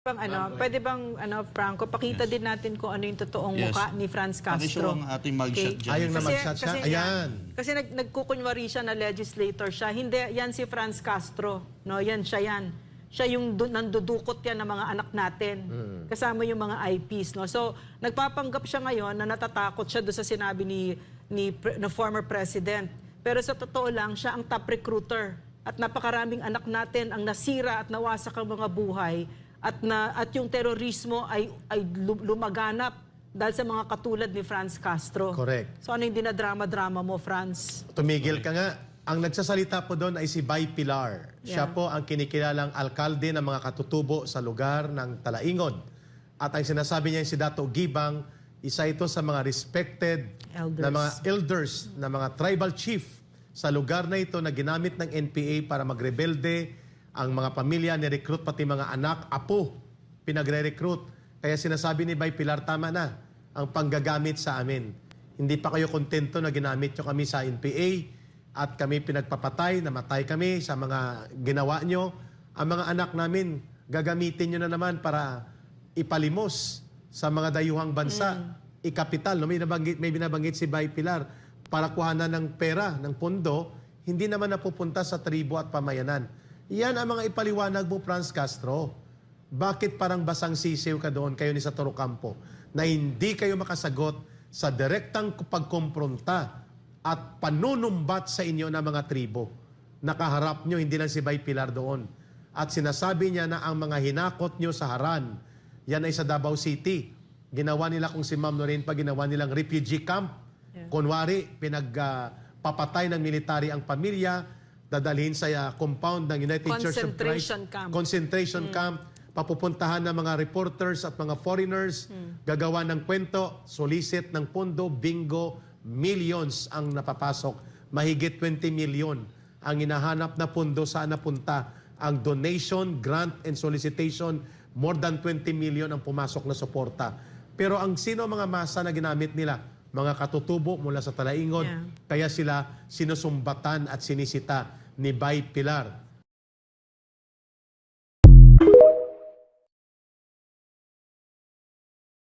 Bang ano, pwede bang ano Franco pakita din natin kung ano yung totoong Yes. mukha ni Franz Pakishow Castro. ang ating mugshot dyan. Ayun na mag-shot siya. kasi Ayan. yan- kasi nag, nagkukunwari siya na legislator siya. Hindi, yan si Franz Castro. No, yan siya yan. Siya yung du- nandudukot yan ng mga anak natin. Kasama yung mga IPs. No? So, nagpapanggap siya ngayon na natatakot siya doon sa sinabi ni, ni pre- na former president. Pero sa totoo lang, siya ang top recruiter. At napakaraming anak natin ang nasira at nawasak ang mga buhay. At, na, at yung terorismo ay, ay lu- lumaganap dahil sa mga katulad ni Franz Castro. Correct. So ano yung dinadrama-drama mo, Franz? Tumigil ka nga. Ang nagsasalita po doon ay si Bay Pilar. Siya Yeah. po ang kinikilalang alkalde ng mga katutubo sa lugar ng Talaingod. At ang sinasabi niya si Dato Gibang, isa ito sa mga respected Elders. na mga elders, na mga tribal chief sa lugar na ito na ginamit ng NPA para magrebelde ang mga pamilya, ni-recruit pati mga anak, apo, pinagre-recruit. Kaya sinasabi ni Bay Pilar, tama na ang panggagamit sa amin. Hindi pa kayo kontento na ginamit nyo kami sa NPA at kami pinagpapatay, namatay kami sa mga ginawa nyo. Ang mga anak namin, gagamitin nyo na naman para ipalimos sa mga dayuhang bansa. Ikapital, no? may, nabanggit, may binabanggit si Bay Pilar, para kuhanan ng pera, ng pondo, hindi naman napupunta sa tribo at pamayanan. Yan ang mga ipaliwanag mo, Franz Castro. Bakit parang basang sisiw ka doon, kayo ni sa Campo, na hindi kayo makasagot sa direktang pagkompronta at panunumbat sa inyo ng mga tribo? Nakaharap nyo, hindi lang si Bay Pilar doon. At sinasabi niya na ang mga hinakot nyo sa Haran, yan ay sa Davao City. Ginawa nila kung si Ma'am Noreen pa, ginawa nilang refugee camp. Kunwari, pinagpapatay ng military ang pamilya, dadalhin sa uh, compound ng United Church of Christ. Concentration camp. Concentration camp. Papupuntahan ng mga reporters at mga foreigners, gagawa ng kwento, solicit ng pondo, bingo, millions ang napapasok. Mahigit 20 million ang hinahanap na pondo saan napunta. Ang donation, grant, and solicitation, more than 20 million ang pumasok na suporta. Pero ang sino mga masa na ginamit nila? Mga katutubo mula sa Talaingod. Yeah. Kaya sila sinusumbatan at sinisita ni Bay Pilar.